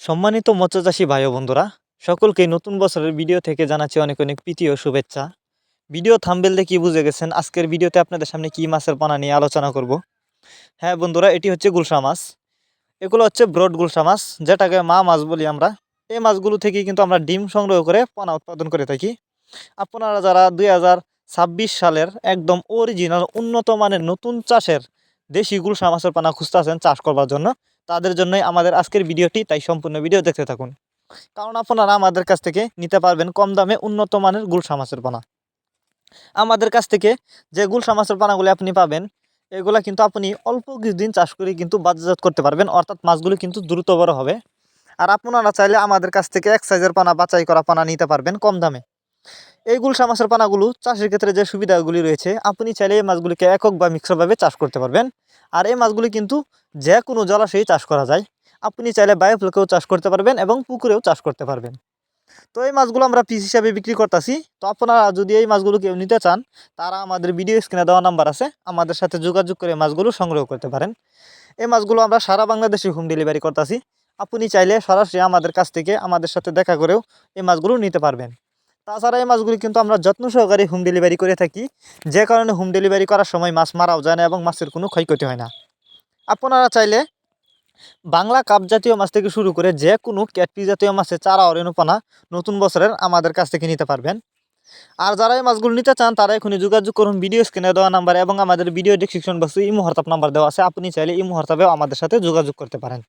সম্মানিত মৎস্যচাষী ভাই বন্ধুরা, সকলকে নতুন বছরের ভিডিও থেকে জানাচ্ছি অনেক অনেক প্রীতি ও শুভেচ্ছা। ভিডিও থাম্বেল দেখে বুঝে গেছেন আজকের ভিডিওতে আপনাদের সামনে কি মাছের পানা নিয়ে আলোচনা করব। হ্যাঁ বন্ধুরা, এটি হচ্ছে গুলশা মাছ। এগুলো হচ্ছে ব্রড গুলশা মাছ, যেটাকে মা মাছ বলি আমরা। এই মাছগুলো থেকে কিন্তু আমরা ডিম সংগ্রহ করে পানা উৎপাদন করে থাকি। আপনারা যারা দুই সালের একদম অরিজিনাল উন্নত মানের নতুন চাষের দেশি গুলশা মাছের পানা খুঁজতেছেন চাষ করবার জন্য। তাদের জন্যই আমাদের আজকের ভিডিওটি, তাই সম্পূর্ণ ভিডিও দেখতে থাকুন। কারণ আপনারা আমাদের কাছ থেকে নিতে পারবেন কম দামে উন্নত মানের গুলশা মাছের পানা। আমাদের কাছ থেকে যে গুলশা মাছের পানাগুলি আপনি পাবেন, এগুলা কিন্তু আপনি অল্প কিছুদিন চাষ করে কিন্তু বাজারজাত করতে পারবেন। অর্থাৎ মাছগুলি কিন্তু দ্রুত বড় হবে। আর আপনারা চাইলে আমাদের কাছ থেকে এক সাইজের পানা বাছাই করা পানা নিতে পারবেন কম দামে। এই গুলশা মাছের পানাগুলো চাষের ক্ষেত্রে যে সুবিধাগুলি রয়েছে, আপনি চাইলে এই মাছগুলিকে একক বা মিক্সরভাবে চাষ করতে পারবেন। আর এই মাছগুলি কিন্তু যে কোনো জলাশয়ে চাষ করা যায়। আপনি চাইলে বায়োফ্লকেও চাষ করতে পারবেন এবং পুকুরেও চাষ করতে পারবেন। তো এই মাছগুলো আমরা পিস হিসাবে বিক্রি করতেছি। তো আপনারা যদি এই মাছগুলো কেউ নিতে চান, তারা আমাদের ভিডিও স্ক্রিনে দেওয়া নাম্বার আছে। আমাদের সাথে যোগাযোগ করে মাছগুলো সংগ্রহ করতে পারেন। এই মাছগুলো আমরা সারা বাংলাদেশে হোম ডেলিভারি করতেছি। আপনি চাইলে সরাসরি আমাদের কাছ থেকে আমাদের সাথে দেখা করেও এই মাছগুলো নিতে পারবেন। তাছাড়া এই মাছগুলি কিন্তু আমরা যত্ন সহকারে হোম ডেলিভারি করে থাকি। যে কারণে হোম ডেলিভারি করার সময় মাছ মারাও যায় না এবং মাছের কোনো ক্ষয়ক্ষতি হয় না। আপনারা চাইলে বাংলা কাপ জাতীয় মাছ থেকে শুরু করে যে কোনো ক্যাটপি জাতীয় মাছের চারা অরেনুপানা নতুন বছরের আমাদের কাছ থেকে নিতে পারবেন। আর যারা এই মাছগুলো নিতে চান, তারা এখনই যোগাযোগ করুন ভিডিও স্ক্রিনে দেওয়া নাম্বার এবং আমাদের ভিডিও ডিসক্রিপশন বক্সে ইমো হোয়াটসঅ্যাপ নাম্বার দেওয়া আছে। আপনি চাইলে ইমো হোয়াটসঅ্যাপেও আমাদের সাথে যোগাযোগ করতে পারেন।